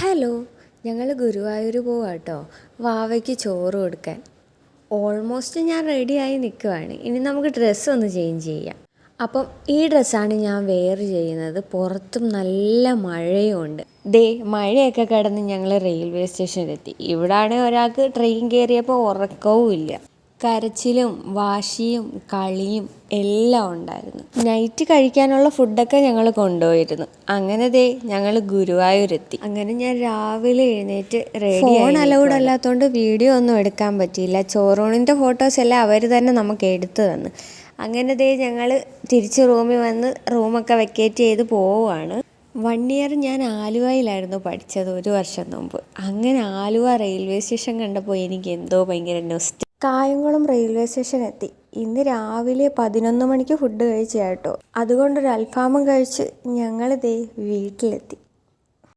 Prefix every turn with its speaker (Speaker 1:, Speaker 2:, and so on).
Speaker 1: Hello ഞങ്ങൾ ഗുരുവായൂർ പോവാം കേട്ടോ വാവയ്ക്ക് ചോറ് കൊടുക്കാൻ. ഓൾമോസ്റ്റ് ഞാൻ റെഡിയായി നിൽക്കുവാണ് ഇനി നമുക്ക് ഡ്രസ്സ് ഒന്ന് ചേഞ്ച് ചെയ്യാം. അപ്പം ഈ ഡ്രസ്സാണ് ഞാൻ വെയർ ചെയ്യുന്നത്. പുറത്തും നല്ല മഴയുമുണ്ട് ദേ മഴയൊക്കെ കിടന്ന് ഞങ്ങൾ റെയിൽവേ സ്റ്റേഷനിലെത്തി ഇവിടാണ് ഒരാൾക്ക് ട്രെയിൻ കയറിയപ്പോൾ ഉറക്കവും ഇല്ല കരച്ചിലും വാശിയും കളിയും എല്ലാം ഉണ്ടായിരുന്നു. നൈറ്റ് കഴിക്കാനുള്ള ഫുഡൊക്കെ ഞങ്ങൾ കൊണ്ടുപോയിരുന്നു. അങ്ങനെ ദേ ഞങ്ങൾ ഗുരുവായൂരെത്തി. അങ്ങനെ ഞാൻ രാവിലെ എഴുന്നേറ്റ് റെഡി ഫോൺ അലൗഡ് അല്ലാത്തതുകൊണ്ട് വീഡിയോ ഒന്നും എടുക്കാൻ പറ്റിയില്ല. ചോറൂണിന്റെ ഫോട്ടോസ് എല്ലാം അവർ തന്നെ നമുക്ക് എടുത്തു തന്നു. അങ്ങനെ ദേ ഞങ്ങൾ തിരിച്ച് റൂമിൽ വന്ന് റൂമൊക്കെ വെക്കേറ്റ് ചെയ്ത് പോവുകയാണ് വൺ ഇയർ ഞാൻ ആലുവയിലായിരുന്നു പഠിച്ചത് ഒരു വർഷം മുമ്പ്. അങ്ങനെ ആലുവ റെയിൽവേ സ്റ്റേഷൻ കണ്ടപ്പോൾ എനിക്ക് എന്തോ ഭയങ്കര നൊസ്റ്റ് കായംകുളം റെയിൽവേ സ്റ്റേഷൻ എത്തി ഇന്ന് രാവിലെ പതിനൊന്ന് മണിക്ക് ഫുഡ് കഴിച്ച കേട്ടോ. അതുകൊണ്ടൊരു അൽഫാമും കഴിച്ച് ഞങ്ങളിതേ വീട്ടിലെത്തി.